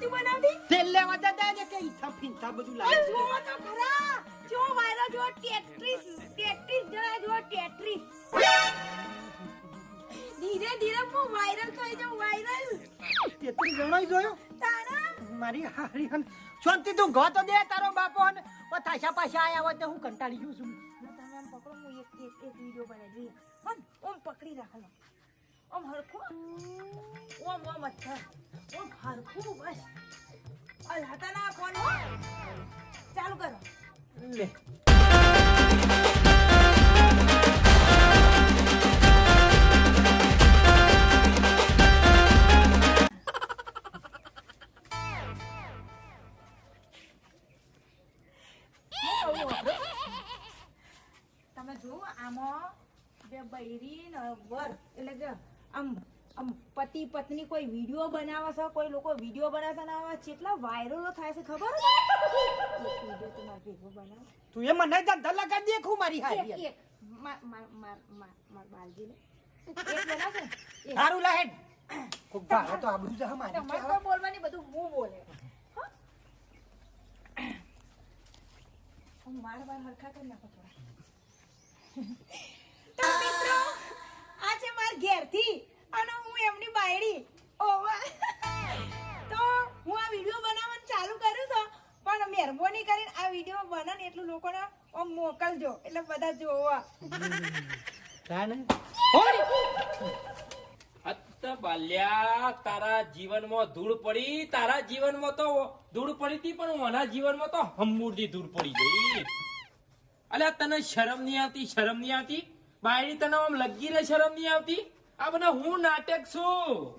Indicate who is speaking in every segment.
Speaker 1: નથી બનાવતી?
Speaker 2: તેલ વાતા ને કે ઈથા ફીંથા બધું લાગે
Speaker 1: જુઓ તો ખરા. જો વાયરો જો ટેટ્રીસ ટેટ્રીસ જણા જો ટેટ્રીસ ધીરે ધીરે હું વાયરલ થઈ જાઉં વાયરલ
Speaker 2: તેત્રી જણોય જોયો?
Speaker 1: તારા?
Speaker 2: મારી હારી શાંતિ તું ઘો તો દે તારો બાપો ને ઓ થાશા પાછા આયા હોત તો હું કંટાળી ગયો છું.
Speaker 1: તમે પકડો હું એક એક વિડિયો બનાવી હન ઓમ પકડી રાખલો ઓમ હરખું. ઓમ ઓમ અચ્છા. ઓમ હરખું બસ. અલ હતા ના કોણ હો ચાલુ કરો.
Speaker 2: લે.
Speaker 1: પત્ની કોઈ વીડિયો બનાવે છે? કોઈ લોકો વીડિયો બનાવે છે ને આવા કેટલા વાયરલો થાય છે ખબર છે? એક વીડિયો તમારે ભેગો બનાવો
Speaker 2: તું એ મને ધંધા લગા દેખું મારી હારી.
Speaker 1: એક માર માર માર માર માર બાલજીને. એક બનાવશે
Speaker 2: સારું લા હેડ. ખૂબ ભારે તો આબરૂ જ મારી
Speaker 1: તમારે તો બોલવાની બધું હું બોલે? હું? માર વાળ હરખા કરી નાખો થોડા. તો મિત્રો આ છે માર ઘેરથી લોકોને મોકલજો. એટલે બધા જોવા.
Speaker 2: કાને
Speaker 3: બાલ્યા તારા જીવનમાં ધૂળ પડી તારા જીવનમાં તો ધૂળ પડી હતી પણ ઓના જીવનમાં તો હમૂરથી ધૂળ પડી ગઈ. અલ્યા તને શરમ નહીં આવતી શરમ નહીં આવતી? બાયડી તને આમ લગી રે શરમ નહીં આવતી? આ બધા હું નાટક છું.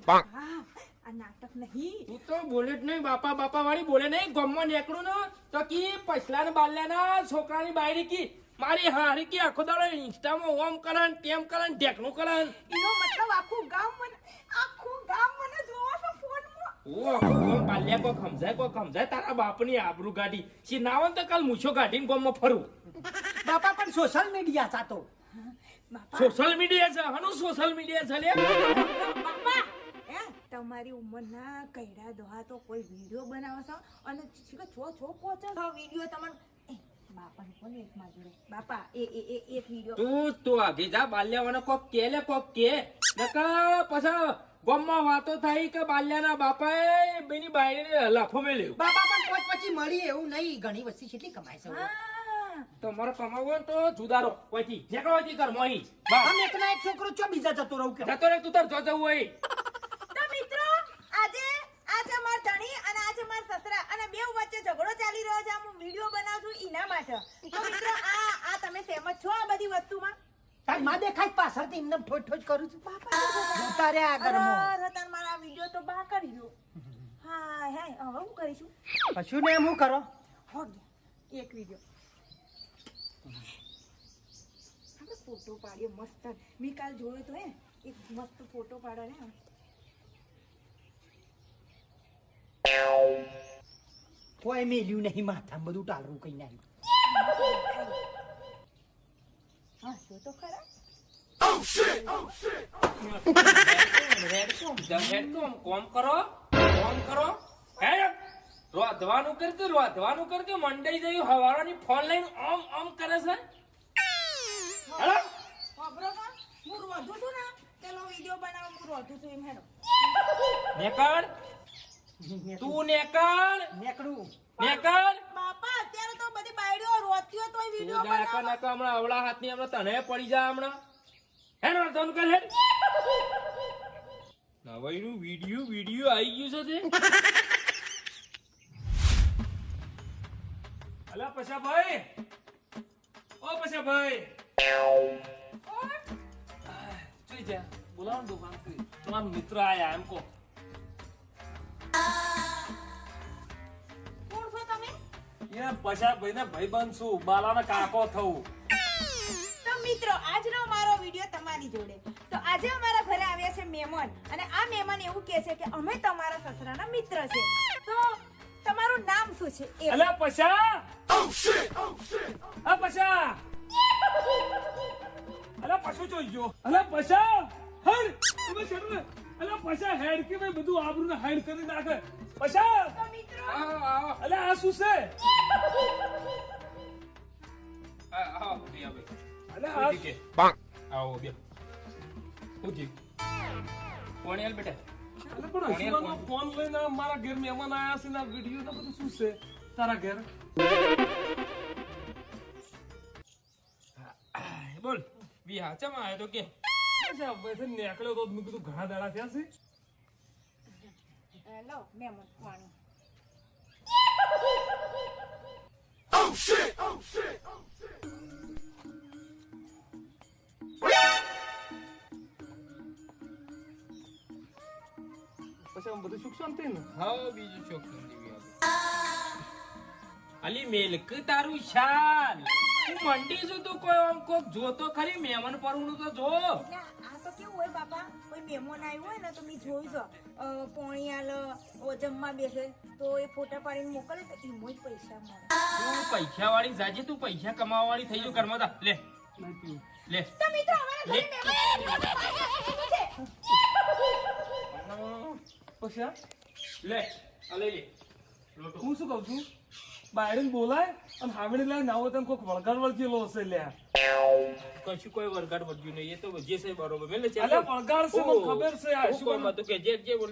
Speaker 1: આ નાટક નહીં.
Speaker 3: તું તો બોલે જ નહીં બાપા બાપા વાળી બોલે નહીં. ગમમાં નીકળું ને. તો કી પછલા ને બાલ્યાના છોકરાની બાયરી કી. મારી હારી કી આખો દાડો ઇન્સ્ટામાં ઓમ કરન તેમ કરન ઢેકણું કરન.
Speaker 1: એનો મતલબ આખું ગામ મને આખું ગામ મને જોવા છો ફોનમાં?
Speaker 3: ઓ ઓ બાલ્યા કોક સમજાય કોક સમજાય. તારા બાપની આબરૂ ગાડી. સી નાવન તો કાલ મૂછો ગાડીને ગોમમાં ફરું.
Speaker 2: બાપા પણ સોશિયલ મીડિયા ચાતો
Speaker 3: સોશિયલ મીડિયા છે હનુ સોશિયલ મીડિયા છે લે
Speaker 1: બાપા તમારી ઉંમરના કૈડા દોહા તો કોઈ વીડિયો બનાવશો? અને છીકો છો છો પહોંચો વીડિયો તમને? એ, કોને એક માં બાપા એ એ એ એક વીડિયો.
Speaker 3: તું તું આગે જા બાલ્યાવાને કોક કે લે કોક કે. નકા પછી ગોમમાં વાતો થઈ કે બાલ્યાના બાપાએ બેની બાયડીને લાફો મેલ્યો.
Speaker 2: બાપા પણ પોત પછી મળી એવું નહીં. ઘણી વસ્તી કેટલી કમાય છે
Speaker 1: તમારો
Speaker 3: તમારે કમાવો તો જુદારો કોઈથી? નીકળો અહીંથી ઘર મોહી બા
Speaker 2: આમ એકના એક છોકરો છો બીજા જતો રહું કે?
Speaker 3: જતો રહે તું તાર જો જવું હોય
Speaker 1: તો મિત્રો આજે આ છે માર ધણી અને આ છે માર સસરા અને બેવ વચ્ચે ઝઘડો ચાલી રહ્યો છે આ હું વીડિયો બનાવું છું એના માટે. તો મિત્રો આ આ તમે સહેમત છો આ બધી વસ્તુમાં?
Speaker 2: તારમાં દેખાય પાછળથી એમને ઠોઠ ઠોઠ કરું છું.
Speaker 1: બાપા
Speaker 2: તારે રે આગળમાં
Speaker 1: અરે તાર મારા વીડિયો તો બા કરી દો. હા હે હવે હું કરીશું?
Speaker 2: કશું ને હું કરો?
Speaker 1: હો ગયા. એક વીડિયો. ફોટો પાડ્યો મસ્ત. મેં કાલ જોયો તો હે એક મસ્ત ફોટો પાડ્યો ને
Speaker 2: કોઈ મેલ્યું નહીં માથામાં બધું ટાલરું કઈ નાખ્યું
Speaker 1: હા તો ખરા?
Speaker 3: કોમ હેડ કોમ કોમ કરો કોમ કરો. રોધવાનું કરતું રોધવાનું કરતું મંડાઈ જયું હવારોની ફોન લઈને ઓમ ઓમ કરે છે. હેડો.
Speaker 1: હું રોધું છું ને પેલો વીડિયો બનાવો હું રોધું છું એમ હેડો.
Speaker 3: નેકળ તું નેકળ.
Speaker 2: નેકળું.
Speaker 3: નેકળ.
Speaker 1: બાપા અત્યારે તો બધી બાયડીઓ તોય
Speaker 3: તું
Speaker 1: વીડિયો
Speaker 3: જા કા હમણાં અવળા હાથની હમણાં તને પડી જા હમણાં. હેડ ધન કર હેડ નવાઈનું વિડિયો વિડિયો આવી ગયું છે તે. અલા પછા ભાઈ ઓ પછા ભાઈ જોઈ જા બોલાવો ને દુકાન તમારો મિત્ર આયા એમ કો
Speaker 1: કોણ છો તમે?
Speaker 3: એ પછા ભાઈ ને ભાઈ બનશું કાકો થવું
Speaker 1: તો મિત્રો આજનો મારો વીડિયો તમારી જોડે. તો આજે અમારા ઘરે આવ્યા છે મહેમાન અને આ મહેમાન એવું કહે છે કે અમે તમારા સસરાના મિત્ર છે. તો તમારું નામ શું છે? એ.
Speaker 3: અલા પછા? આ પછા?
Speaker 4: અલા પછો જોઈ ગયો. અલા પછા? હેડ તમે શેઠ અલા પછી હેડ કે ભાઈ બધું આબરૂ ને હેડ કરી નાખે. પછી!
Speaker 1: તો મિત્રો
Speaker 3: આવો આવો
Speaker 4: અલા આ શું છે.
Speaker 3: આ. આવો બે. બેટા.
Speaker 4: અલા પણ હસવાનો ફોન લઈને મારા ઘેર મહેમાન આયા છે ને આ વીડિયો ને બધું શું છે? તારા ઘેર?
Speaker 3: બોલ. બી હાચામાં આવ્યો તો કે?
Speaker 4: અચ્છા વૈસે નીકળ્યો તો મેં કીધું ઘણા દાડા થયા છે.
Speaker 1: લો મહેમાન પાણી.
Speaker 4: પછી આમ બધું સુખ શાંતિ ને?
Speaker 3: હા બીજું શોખ નથી અલી મેલક તારું શાલ હું મંડી છું તું કોઈ આમ કોક જોતો ખરી મહેમાન પરનું તો જો.
Speaker 1: આ તો કેવું હોય બાપા કોઈ મહેમાન આવ્યું હોય ને તો મેં જોયું છે. પોણી આલ જમવા બેસે તો એ ફોટા પાડીને મોકલે તો એમાં જ પૈસા મળે.
Speaker 3: તું પૈસા વાળી જાજે તું પૈસા કમાવા વાળી થઈ ગયું ઘરમાં તા. લે. લે.
Speaker 1: તમે તો અમારા. ઘરે મહેમાન
Speaker 3: લે. આ લે.
Speaker 4: હું શું કહું છું? બાયડન બોલાય અને હાવડી લાય ના હોય તેમ કોઈક વળગાડ વળગેલો હશે લ્યા.
Speaker 3: કશું કોઈ વળગાડ વળગ્યું નહીં. એ તો જે છે બરોબર. મેલે છે
Speaker 4: અલ્યા વળગાડ છે મને ખબર છે આ
Speaker 3: શું કામ હતું કે જે જે
Speaker 1: તો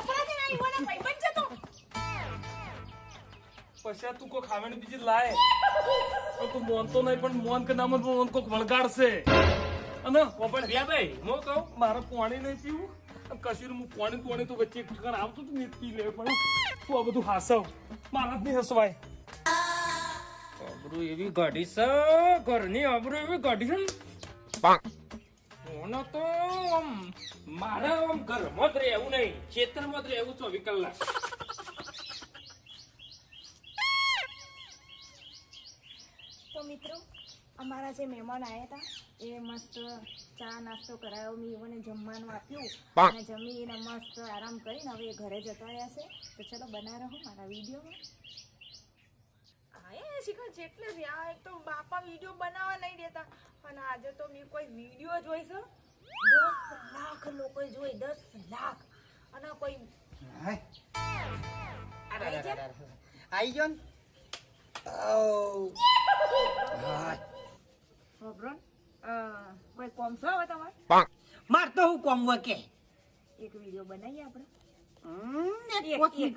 Speaker 1: સસરા છે ને આવ્યો ભાઈબંધ છે તો
Speaker 4: પછી તું કોઈક હાવડી બીજી લાય. તું મોનતો નહીં પણ મોન કે નામ મોન કોઈક વળગાડશે અને
Speaker 3: પણ રે ભાઈ હું કહું?
Speaker 4: મારે પાણી નહીં પીવું. કશું હું પાણી પાણી તો વચ્ચે ઠકર આવતું તું ને પી લે પણ તું આ બધું હાસવ? મારા જ નહીં હસવાય.
Speaker 3: આબરૂ એવી ગાડી છે ઘરની આબરૂ એવી ગાડી છે ને. તો આમ મારા આમ ઘરમાં જ રહેવું નહીં ખેતરમાં જ રહેવું ચોવીસ કલાક
Speaker 1: તો મિત્રો અમારા જે મહેમાન આવ્યા હતા એ મસ્ત ચા નાસ્તો કરાયો મેં એઓને જમવાનું આપ્યું અને જમીને મસ્ત આરામ કરીને હવે એ ઘરે જતા રહ્યા છે. તો ચલો બના રહો મારા વિડીયોમાં. હા એ શીખર જેટલે રહ્યા એક તો બાપા વીડિયો બનાવવા નહીં દેતા. અને આજે તો મેં કોઈ વીડિયો જોઈ દસ લાખ લોકો જોઈ દસ લાખ. અને કોઈ આવી
Speaker 2: આઈ ગયો ને?
Speaker 1: ખબરો કોઈ કોમ છે હવે તમારે?
Speaker 2: માર તો હું કોમ હોય કે
Speaker 1: એક વીડિયો બનાવીએ આપણે.
Speaker 2: એક
Speaker 1: એક એક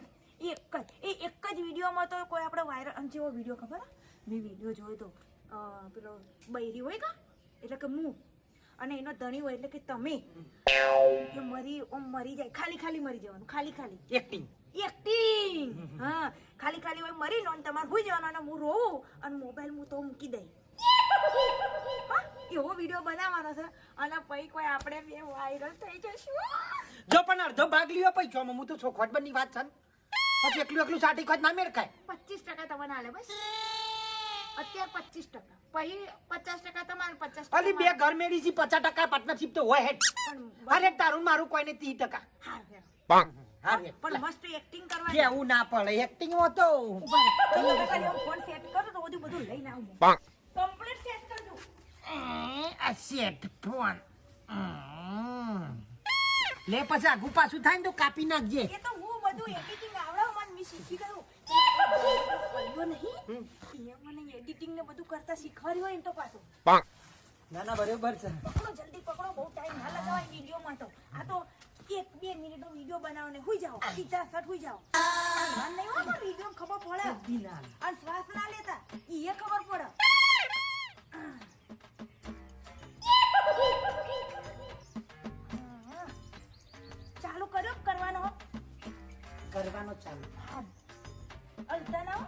Speaker 1: એક જ એ એક જ વિડીયોમાં તો કોઈ આપણે વાયરલ આમ જેવો વીડિયો ખબર હે? મેં વીડિયો જોયો તો પેલો બૈરી હોય કા? એટલે કે હું અને એનો ધણી હોય એટલે કે તમે. એ મરી ઓમ મરી જાય. ખાલી ખાલી મરી જવાનું ખાલી ખાલી.
Speaker 2: એક્ટિંગ
Speaker 1: એક્ટિંગ હા ખાલી ખાલી હોય મરી નો તમારે હોઈ જવાનું અને હું રોવું અને મોબાઈલ હું તો મૂકી દઈ. વીડિયો બનાવવાનો છે અને પછી કોઈ આપણે બે વાયરલ થઈ જશું.
Speaker 2: જો પણ અડધો ભાગ લ્યો પૈસા હું તો ચોખવટ બની વાત છે પછી એકલું એકલું સાટી ખોટ ના મેળ ખાય.
Speaker 1: પચીસ ટકા તમને હાલે બસ. અત્યારે પચીસ ટકા. પછી પચાસ ટકા તમારે પચાસ
Speaker 2: અલી બે. ઘર મેળી છે પચાસ ટકા પાર્ટનરશિપ તો હોય હેડ.
Speaker 1: પણ
Speaker 2: અરે તારું મારું કોઈને ત્રીસ ટકા.
Speaker 1: હા, હા.
Speaker 2: હા
Speaker 1: પણ મસ્ત એક્ટિંગ કરવા
Speaker 2: કેવું ના પડે. એક્ટિંગ હોતો તો.
Speaker 1: ફોન સેટ કરો તો બધું બધું લઈને આવું કમ્પ્લીટ સેટ કરજો
Speaker 2: આ સેટ ફોન લે પછી આગુ પાછું થાય ને તો કાપી નાખજે.
Speaker 1: એ તો હું બધું એડિટિંગ આવડે મને મી શીખી ગયો. પડ્યો નહીં? એ મને એડિટિંગ ને બધું કરતા શીખવાડ્યું હોય ને તો પાછું.
Speaker 2: ના ના બરોબર છે.
Speaker 1: પકડો જલ્દી પકડો બહુ ટાઈમ ના લગાવાય વિડીયોમાં તો. આ તો એક બે મિનિટનો વીડિયો બનાવો ને હુઈ જાઓ. સીધા સટ હુઈ જાઓ. ધ્યાન નહીં હોય વીડિયો ખબર પડે. અને શ્વાસ ના લેતા એ ખબર પડે. કરવાનો
Speaker 2: ચાલુ.
Speaker 1: અલતા ના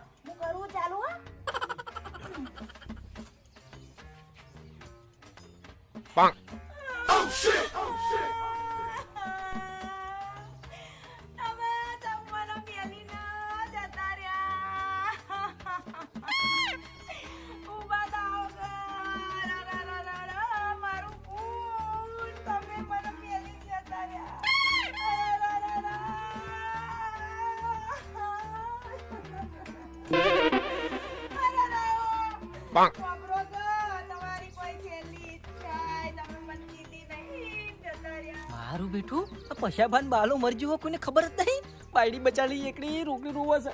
Speaker 5: હારું બેઠું? આ પશાભાન બાલો મરજી ગયો કોઈને ખબર જ નહીં. બાયડી બચાડી એકડી રોકડી રોવા છે.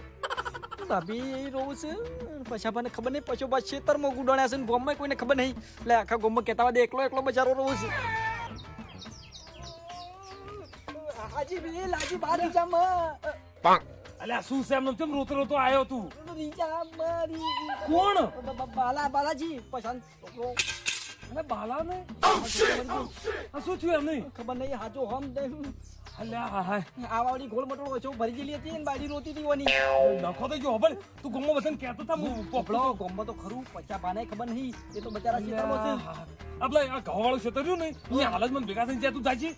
Speaker 5: ભાભી રોવું છે. પશાભાને ખબર નહીં પશુ બસ ખેતરમાં ગુડાણ્યા છે ને ગામમાં કોઈને ખબર નહીં. એટલે આખા ગોમમાં કહેતા હોય એકલો એકલો બચારો રોવું છે. હાજી બે લાજી બાર રીજામાં
Speaker 4: અલ્યા શું છે એમને? કેમ રોતો રોતો આવ્યો તું?
Speaker 5: રીજા મારી
Speaker 4: કોણ
Speaker 5: બ- બ- બાલા બાલાજી પશાન.
Speaker 4: અરે બાલા ને શું થયું એમને
Speaker 5: ખબર નહીં હાજો હમ દે-
Speaker 4: અલ્યા હા હા.
Speaker 5: ગોળ મટોળ ઓછો ભરી ગયેલી હતી ને બાયડી રોતી હતી ઓની
Speaker 4: નખો તો જો ખબર તું ગમો વતન કહેતો તા હું
Speaker 5: પોપડો. ગોમ્બો તો ખરું પચા પાને ખબર નહીં એ તો બચારા ખેતરમાં છે.
Speaker 4: આપણે આ ઘઉં ક્ષેત્ર રહ્યું ને એ હાલત મને ભેગા થઈને જ્યાં તું જાજી.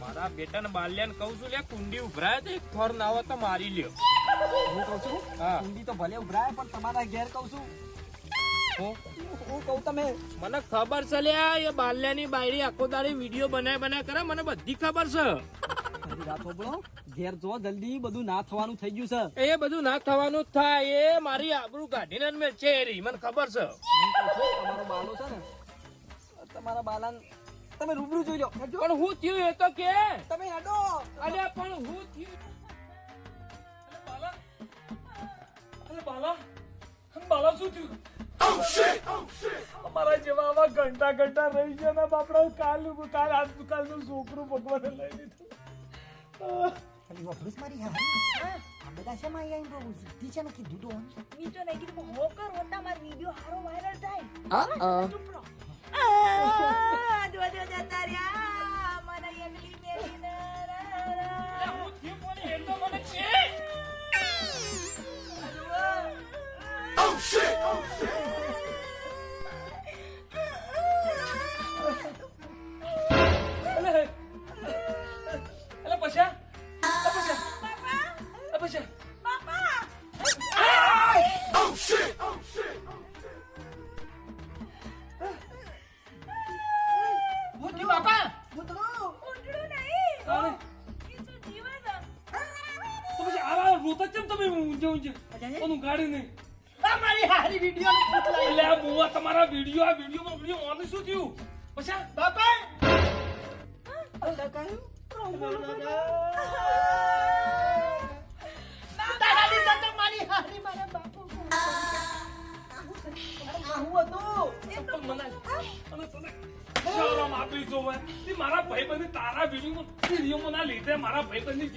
Speaker 3: મારા બેટાને બાલ્યાને કહું છું લે કુંડી ઉભરાય તો એક થોર ના તો મારી લ્યો.
Speaker 5: હું કહું છું કુંડી તો ભલે ઉભરાય પણ તમારા ઘેર કહું છું
Speaker 3: હું?
Speaker 5: કહું તમે?
Speaker 3: મને ખબર છે લ્યા એ બાલ્યાની બાયડી આખો દાડી વીડિયો બનાય બનાય કરે મને બધી ખબર છે.
Speaker 5: ઘેર જો જલ્દી બધું ના થવાનું થઈ ગયું છે.
Speaker 3: એ બધું ના થવાનું જ થાય એ મારી આબરૂ કાઢીને મેં છે મને ખબર છું,
Speaker 5: તમારો બાલો છે ને તમારા બાલાન તમે રૂબરૂ જોઈ લો.
Speaker 3: પણ હું થયું એ તો કે
Speaker 5: તમે
Speaker 4: આવા ઘંટા ઘંટા રહી છે ને બાપડા કાલ કાલ આજ કાલનું છોકરું ભગવાને લઈ લીધું.
Speaker 5: ખાલી વફરૂસ મારી હા. આ બધા શેમાં માં આઈ બહુ સિદ્ધિ છે ને કીધું તો
Speaker 1: મી તો નહીં કીધું હોકર હોતા મારો વિડિયો હારો વાયરલ થાય.
Speaker 5: આ
Speaker 1: ચૂપ રહો.
Speaker 4: તમે છે કોનું ગાડી નહીં.
Speaker 5: મારી હારી વિડિયો
Speaker 4: એટલે આ બુઆ તમારા વીડિયો આ વિડીયોમાં વીડિયો ઓન શું થયું? પછી
Speaker 5: બાપા! લીધે તો મારી હારી મારા બાપુ આવું હતું?
Speaker 4: મને તને શરમ આપી જો તે મારા ભાઈબંધે તારા વિડીયોમાં વિડીયોમાં ના લીધે મારા ભાઈબંધની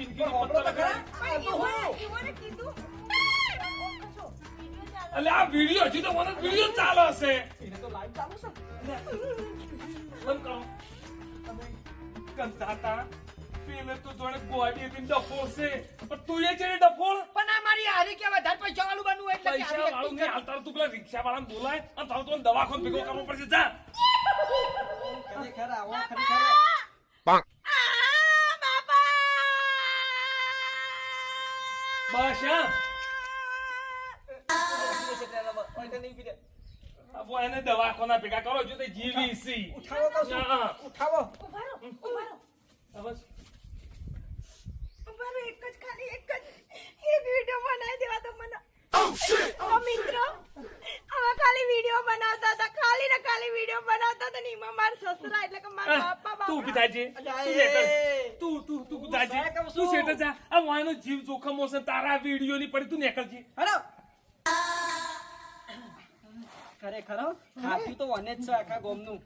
Speaker 1: ઈવોને કીધું. વિડિયો.
Speaker 4: એટલે આ વીડિયો હજી તો મને વીડિયો ચાલે હશે.
Speaker 5: એને તો લાઈવ ચાલુ છે.
Speaker 4: એમ કહો તમે ગંધાતા પેલે તો જોડે ગોડી હતી ડફોળ છે. પણ તું એ છે ડફોળ
Speaker 5: પણ આ મારી હારી કે વધારે પૈસા વાળું બનવું એટલે
Speaker 4: પૈસા વાળું
Speaker 5: ને
Speaker 4: નહીં હાલતા તું પેલા રિક્ષા વાળાને બોલાય અને તારું તો દવાખાન ભેગો કરવો પડશે. જા.
Speaker 5: ખરેખર આવો ખરેખર.
Speaker 1: બસ બાપા!
Speaker 4: બસ હા
Speaker 5: ઉઠાવો
Speaker 4: હવે એને દવાખાના ભેગા કરો જો તે જીવીસી.
Speaker 5: ઉઠાવો તો
Speaker 4: શું?
Speaker 5: ઉઠાવો.
Speaker 1: ઉભારો ઉભારો.
Speaker 4: બસ
Speaker 1: ઉભારો એક જ ખાલી એક જ. એક વિડિયો બનાવી દેવા તો મને. તો મિત્રો અમે ખાલી વિડિયો બનાવતા હતા. ખાલી ને ખાલી વિડિયો બનાવતા હતા ને એમાં મારા સસરા એટલે કે મારા બાપા
Speaker 4: તું ઊભી
Speaker 1: બાપા
Speaker 4: તું લેટર. તું તું તું
Speaker 5: કહું
Speaker 4: તું
Speaker 5: છું.
Speaker 4: જા. આ વાયનો જીવ જોખમ હશે તારા વીડિયો ની પડી તું નીકળજી.
Speaker 5: હેલો. ખરેખર હો, ખાધું તો વને જ છે આખા ગોમનું